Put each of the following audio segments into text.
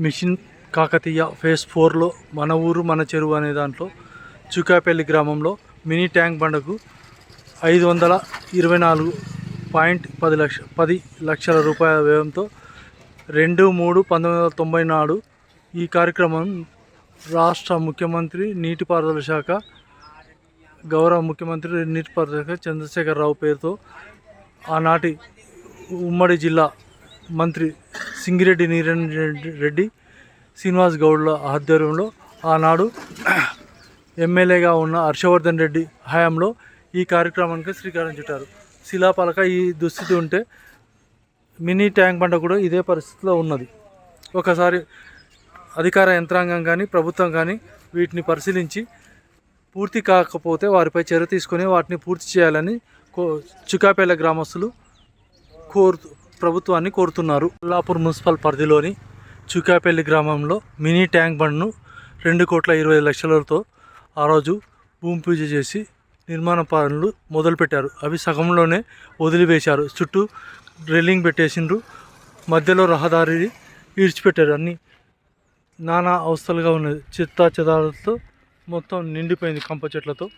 Machine Kakatiya phase ఫోర్లో మన ఊరు మన చెరువు అనే దాంట్లో చుకాపల్లి గ్రామంలో మినీ ట్యాంక్ బండకు ఐదు వందల ఇరవై నాలుగు పాయింట్ పది లక్ష పది లక్షల రూపాయల వ్యయంతో రెండు మూడు పంతొమ్మిది వందల తొంభై నాడు ఈ కార్యక్రమం రాష్ట్ర ముఖ్యమంత్రి నీటిపారుదల శాఖ గౌరవ ముఖ్యమంత్రి నీటిపారుదల శాఖ చంద్రశేఖరరావు పేరుతో ఆనాటి ఉమ్మడి జిల్లా మంత్రి సింగిరెడ్డి నీరణ్ రెడ్డి శ్రీనివాస్ గౌడ్ల ఆధ్వర్యంలో ఆనాడు ఎమ్మెల్యేగా ఉన్న హర్షవర్ధన్ రెడ్డి హయాంలో ఈ కార్యక్రమానికి శ్రీకారం చుట్టారు. శిలాపలక ఈ దుస్థితి ఉంటే మినీ ట్యాంక్ బండ కూడా ఇదే పరిస్థితిలో ఉన్నది. ఒకసారి అధికార యంత్రాంగం కానీ ప్రభుత్వం కానీ వీటిని పరిశీలించి పూర్తి కాకపోతే వారిపై చర్య తీసుకొని వాటిని పూర్తి చేయాలని కో చుకాపేల గ్రామస్తులు కోరుతూ ప్రభుత్వాన్ని కోరుతున్నారు. కొల్లాపూర్ మున్సిపల్ పరిధిలోని చుకాపల్లి గ్రామంలో మినీ ట్యాంక్ బండ్ను రెండు కోట్ల ఇరవై లక్షలతో ఆ రోజు భూమి పూజ చేసి నిర్మాణ పనులు మొదలుపెట్టారు. అవి సగంలోనే వదిలివేశారు. చుట్టూ డ్రిల్లింగ్ పెట్టేసిండ్రు. మధ్యలో రహదారి ఈడ్చిపెట్టారు అన్ని నానా అవస్థలుగా ఉన్నది చెత్త చెదాలతో మొత్తం నిండిపోయింది కంప చెట్లతో.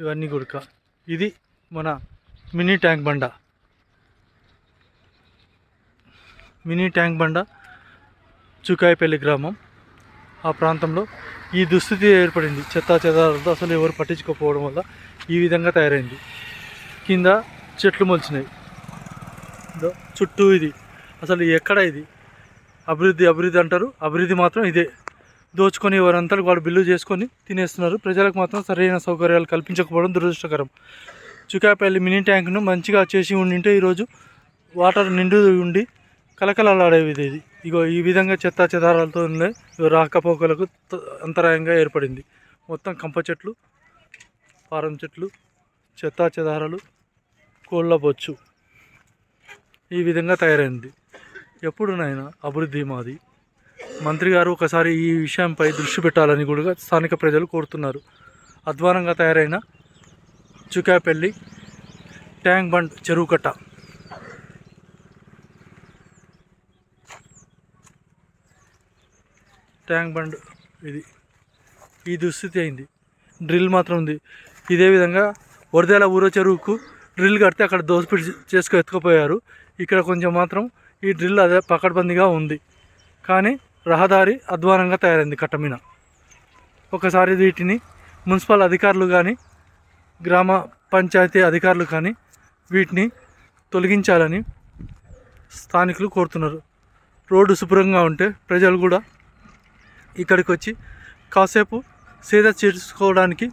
ఇవన్నీ గుడక. ఇది మన mini tank bund. Mini tank bund Chukayapalli గ్రామం. ఆ ప్రాంతంలో ఈ దుస్థితి ఏర్పడింది. చెత్త చెదారులతో అసలు ఎవరు పట్టించుకోకపోవడం వల్ల ఈ విధంగా తయారైంది. కింద చెట్లు మొలిచినాయి చుట్టూ ఇది. అసలు ఎక్కడ ఇది? అభివృద్ధి అభివృద్ధి అంటారు. అభివృద్ధి మాత్రం ఇదే. దోచుకొని వారంతా వాడు బిల్లు చేసుకొని తినేస్తున్నారు. ప్రజలకు మాత్రం సరైన సౌకర్యాలు కల్పించకపోవడం దురదృష్టకరం. చుకాపల్లి మినీ ట్యాంక్ను మంచిగా చేసి ఉండింటే ఈరోజు వాటర్ నిండు ఉండి కలకలలాడేది ఇది ఇగో ఈ విధంగా చెత్త చెదారాలతో ఉండే రాకపోకలకు త- అంతరాయంగా ఏర్పడింది. మొత్తం కంప చెట్లు పారం చెట్లు చెత్త చెదారాలు కోళ్ళ బొచ్చు ఈ విధంగా తయారైంది. ఎప్పుడు నాయన అభివృద్ధి మాది. మంత్రి గారు ఒకసారి ఈ విషయంపై దృష్టి పెట్టాలని కూడా స్థానిక ప్రజలు కోరుతున్నారు. అధ్వానంగా తయారైన చుకాపల్లి ట్యాంక్ బండ్ చెరువు కట్ట ట్యాంక్ బండ్ ఇది. ఈ దుస్థితి అయింది. డ్రిల్ మాత్రం ఉంది. ఇదే విధంగా వరదల ఊరో చెరువుకు డ్రిల్ కడితే అక్కడ దోసిపిడి చేసుకు ఎత్తుకుపోయారు. ఇక్కడ కొంచెం మాత్రం ఈ డ్రిల్ అదే పకడ్బందీగా ఉంది. కానీ రహదారి అధ్వానంగా తయారైంది కట్టమీన ఒకసారి వీటిని మున్సిపల్ అధికారులు కానీ గ్రామ పంచాయతీ అధికారులు కానీ వీటిని తొలగించాలని స్థానికులు కోరుతున్నారు. రోడ్డు శుభ్రంగా ఉంటే ప్రజలు కూడా ఇక్కడికి వచ్చి కాసేపు సేద చేసుకోవడానికి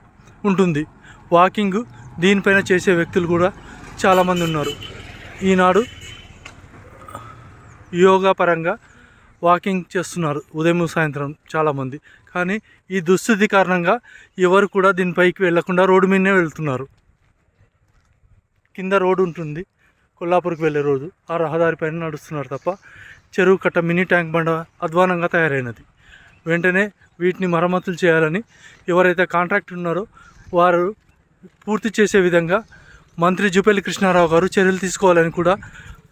ఉంటుంది. వాకింగ్ దీనిపైన చేసే వ్యక్తులు కూడా చాలామంది ఉన్నారు. ఈనాడు యోగా పరంగా వాకింగ్ చేస్తున్నారు ఉదయం సాయంత్రం చాలామంది. కానీ ఈ దుస్థితి కారణంగా ఎవరు కూడా దీనిపైకి వెళ్ళకుండా రోడ్డు మీదనే వెళ్తున్నారు. కింద రోడ్డు ఉంటుంది. కొల్లాపూర్కి వెళ్ళే రోజు ఆ రహదారి పైన నడుస్తున్నారు తప్ప చెరువు కట్ట మినీ ట్యాంక్ బండ అధ్వానంగా తయారైనది. వెంటనే వీటిని మరమ్మతులు చేయాలని ఎవరైతే కాంట్రాక్ట్ ఉన్నారో వారు పూర్తి చేసే విధంగా మంత్రి జుపల్లి కృష్ణారావు గారు చర్యలు తీసుకోవాలని కూడా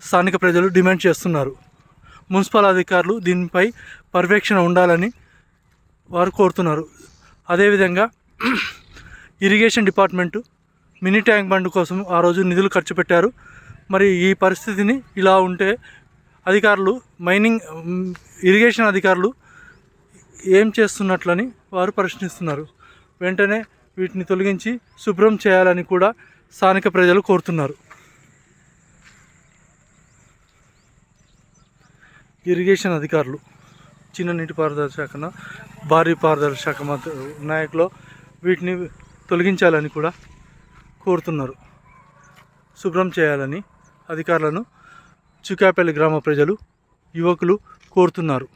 స్థానిక ప్రజలు డిమాండ్ చేస్తున్నారు. మున్సిపల్ అధికారులు దీనిపై పర్యవేక్షణ ఉండాలని వారు కోరుతున్నారు. అదేవిధంగా irrigation department mini tank bund కోసం ఆ రోజు నిధులు ఖర్చు పెట్టారు. మరి ఈ పరిస్థితిని ఇలా ఉంటే అధికారులు మైనింగ్ ఇరిగేషన్ అధికారులు ఏం చేస్తున్నట్లని వారు ప్రశ్నిస్తున్నారు. వెంటనే వీటిని తొలగించి శుభ్రం చేయాలని కూడా స్థానిక ప్రజలు కోరుతున్నారు. ఇరిగేషన్ అధికారులు చిన్న నీటిపారుదల శాఖన భారీ పారుదల శాఖ మధ్య నాయకులు వీటిని తొలగించాలని కూడా కోరుతున్నారు. శుభ్రం చేయాలని అధికారులను చుకాపల్లి గ్రామ ప్రజలు యువకులు కోరుతున్నారు.